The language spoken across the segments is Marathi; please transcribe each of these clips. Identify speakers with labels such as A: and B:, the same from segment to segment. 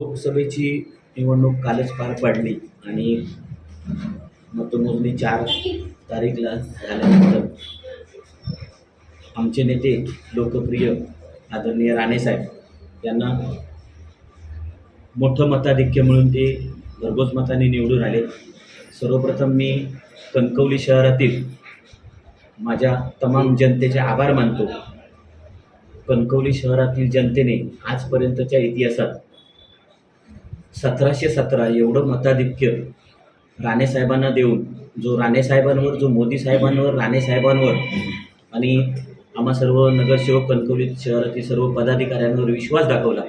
A: लोकसभेची निवडणूक कालच पार पडली आणि मतमोजणी चार तारीखला झाल्यानंतर आमचे नेते लोकप्रिय आदरणीय राणेसाहेब यांना मोठं मताधिक्य मिळून ते भरघोस मताने निवडून आले. सर्वप्रथम मी कणकवली शहरातील माझ्या तमाम जनतेचे आभार मानतो. कणकवली शहरातील जनतेने आजपर्यंतच्या इतिहासात सतराशे सतरा एवढं मताधिक्य राणेसाहेबांना देऊन जो राणेसाहेबांवर जो मोदी साहेबांवर राणेसाहेबांवर आणि आम्हा सर्व नगरसेवक कणकवली शहरातील सर्व पदाधिकाऱ्यांवर विश्वास दाखवला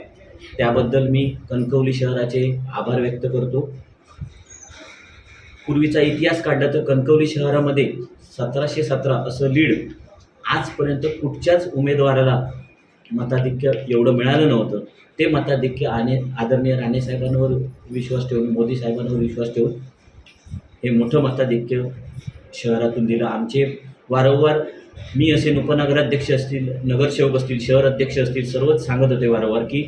A: त्याबद्दल मी कणकवली शहराचे आभार व्यक्त करतो. पूर्वीचा इतिहास काढला तर कणकवली शहरामध्ये सतराशे सतरा असं लीड आजपर्यंत कुठच्याच उमेदवाराला मताधिक्य एवढं मिळालं नव्हतं. ते मताधिक्य आणि आदरणीय राणेसाहेबांवर विश्वास ठेवून मोदी साहेबांवर विश्वास ठेवून हे मोठं मताधिक्य शहरातून दिलं. आमचे वारंवार मी असे उपनगराध्यक्ष असतील नगरसेवक असतील शहर अध्यक्ष असतील सर्वच सांगत होते वारंवार की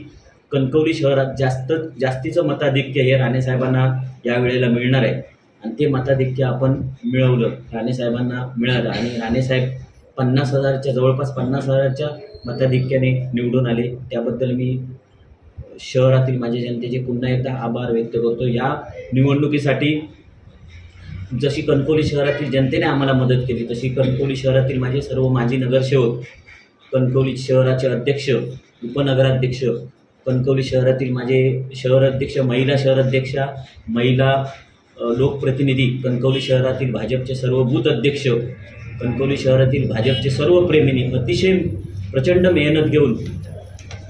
A: कणकवली शहरात जास्त जास्तीचं मताधिक्य हे राणेसाहेबांना यावेळेला मिळणार आहे. आणि ते मताधिक्य आपण मिळवलं. राणेसाहेबांना मिळालं. आणि राणेसाहेब पन्नास हजारच्या जवळपास पन्नास हजारच्या मताधिक्याने निवडून आले. त्याबद्दल मी शहरातील माझ्या जनतेचे पुन्हा एकदा आभार व्यक्त करतो. या निवडणुकीसाठी जशी कणकवली शहरातील जनतेने आम्हाला मदत केली तशी कणकवली शहरातील माझे सर्व माजी नगरसेवक कणकवली शहराचे अध्यक्ष उपनगराध्यक्ष कणकवली शहरातील माझे शहर अध्यक्ष महिला शहर अध्यक्षा महिला लोकप्रतिनिधी कणकवली शहरातील भाजपचे सर्व बूथ अध्यक्ष कणकवली शहरातील भाजपचे सर्व प्रेमींनी अतिशय प्रचंड मेहनत घेऊन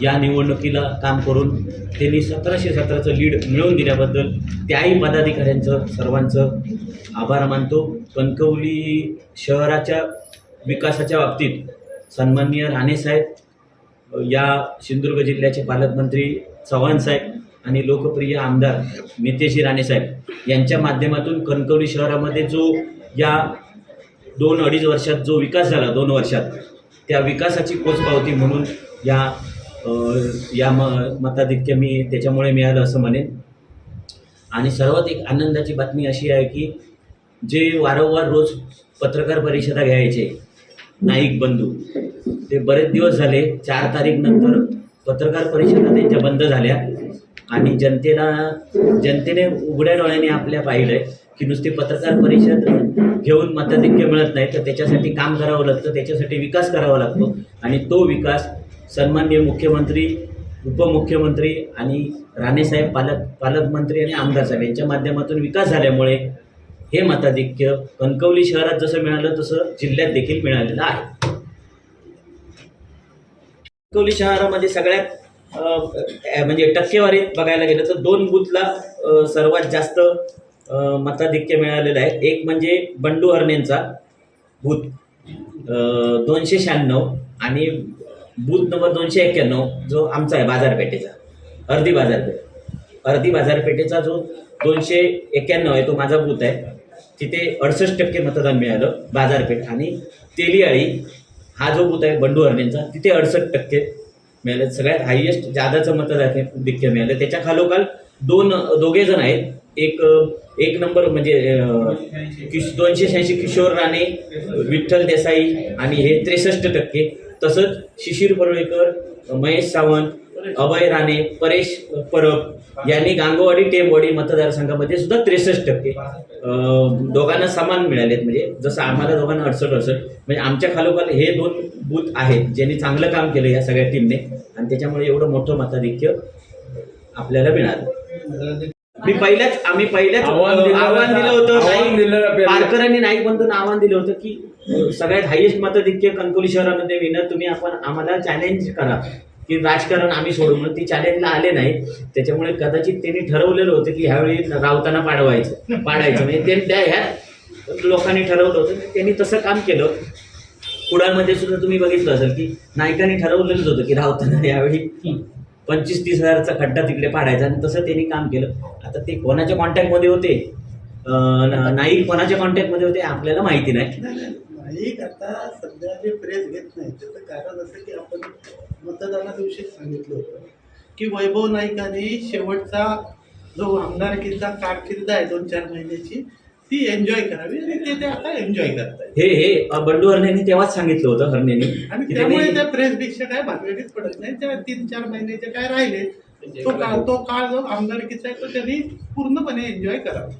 A: या निवडणुकीला काम करून त्यांनी सतराशे सतराचं लीड मिळवून दिल्याबद्दल त्याही पदाधिकाऱ्यांचं सर्वांचं आभार मानतो. कणकवली शहराच्या विकासाच्या बाबतीत सन्माननीय राणेसाहेब या सिंधुदुर्ग जिल्ह्याचे पालकमंत्री चव्हाण साहेब आणि लोकप्रिय आमदार नितेशी राणेसाहेब यांच्या माध्यमातून कणकवली शहरामध्ये जो या दोन अडीच वर्षात जो विकास झाला दोन वर्षात त्या विकासाची पोचपावती म्हणून या या म मताधिक्य मी त्याच्यामुळे मिळालं असं म्हणेन. आणि सर्वात एक आनंदाची बातमी अशी आहे की जे वारंवार रोज पत्रकार परिषदा घ्यायचे नाईक बंधू ते बरेच दिवस झाले चार तारीख नंतर पत्रकार परिषदा त्यांच्या बंद झाल्या. आणि जनतेला जनतेने उघड्या डोळ्याने आपल्या पाहिलं आहे की नुसते पत्रकार परिषद घेऊन मताधिक्य मिळत नाही तर त्याच्यासाठी काम करावं लागतं त्याच्यासाठी विकास करावा लागतो. आणि तो विकास सन्माननीय मुख्यमंत्री उपमुख्यमंत्री आणि राणेसाहेब पालक पालकमंत्री आणि आमदार साहेब यांच्या माध्यमातून विकास झाल्यामुळे हे मताधिक्य कणकवली शहरात जसं मिळालं तसं जिल्ह्यात देखील मिळालेलं आहे. कणकवली शहरामध्ये सगळ्यात म्हणजे टक्केवारीत बघायला गेलं तर दोन बूथला सर्वात जास्त मताधिक्य मिळालेलं आहे. एक म्हणजे बंडू अर्नेंचा भूत. दोनशे शहाण्णव आणि बूथ नंबर दोनशे एक्क्याण्णव जो आमचा आहे बाजारपेठेचा अर्धी बाजारपेठ. अर्धी बाजारपेठेचा जो दोनशे एक्क्याण्णव आहे तो माझा बूथ आहे. तिथे अडसष्ट टक्के मतदान मिळालं बाजारपेठ आणि तेलियाळी हा जो बूथ आहे बंडू अर्णेंचा तिथे अडसष्ट टक्के मिळालं. सगळ्यात हायेस्ट जादाचं मतदाधिक्य मिळालं. त्याच्या खालोखाल दोन दोघे जण आहेत. एक एक नंबर म्हणजे किश दोनशे शहाऐंशी किशोर राणे विठ्ठल देसाई आणि हे त्रेसष्ट टक्के. तसंच शिशिर परुळेकर महेश सावंत अभय राणे परेश परब यांनी गांगोवाडी टेमवाडी मतदारसंघामध्ये सुद्धा त्रेसष्ट टक्के. दोघांना समान मिळालेत. म्हणजे जसं आम्हाला दोघांना अडसष्ट अडसष्ट. म्हणजे आमच्या खालोखाल हे दोन बूथ आहेत ज्यांनी चांगलं काम केलं या सगळ्या टीमने आणि त्याच्यामुळे एवढं मोठं मताधिक्य आपल्याला मिळालं. मी पहिल्याच आम्ही पहिल्याच
B: आव्हान दिलं
A: आव्हान दिलं
B: आव्हान
A: होतं.
B: दिलं
A: नाईक-
B: आपल्याला.
A: पारकरांनी नाईक बंधून आव्हान दिलं होतं की सगळ्यात हायेस्ट मतधिक्य कणकवली शहरामध्ये विनर तुम्ही आपण आम्हाला चॅलेंज करा. की राजकारण आम्ही सोडू म्हणून. ती चॅलेंजला आले नाही. त्याच्यामुळे कदाचित त्यांनी ठरवलेलं होतं की ह्यावेळी रावताना पाडवायचं पाडायचं. म्हणजे ते त्या ह्या लोकांनी ठरवलं होतं. त्यांनी तसं काम केलं. कुडाळमध्ये सुद्धा तुम्ही बघितलं असेल की नायकांनी ठरवलेलंच होतं की रावताना यावेळी पंचवीस तीस हजारचा खड्डा तिकडे पाडायचा आणि तसं त्यांनी काम केलं. आता ते कोणाच्या कॉन्टॅक्टमध्ये होते? ना- नाईक कोणाच्या कॉन्टॅक्टमध्ये होते? आपल्याला माहिती नाही.
B: नाही, नाईक आता सध्या जे प्रेस घेत नाही त्याचं कारण असं की आपण मतदाना दिवशीच सांगितलं होतं की वैभव नाईकांनी शेवटचा जो आमदारकीचा कारकिर्द आहे दोन चार महिन्याची ती एन्जॉय करावी आणि ते ते आता एन्जॉय करतायत.
A: हे हे बंडू हरणेंनी तेव्हाच सांगितलं होतं हरणेंनी
B: आणि त्यामुळे त्या प्रेसपेक्षा काय भागवेगळीच पडत नाही त्या तीन चार महिन्याचे काय राहिले तो काळ तो काळ जो आमदारकीचा आहे तो त्यांनी पूर्णपणे एन्जॉय करावा.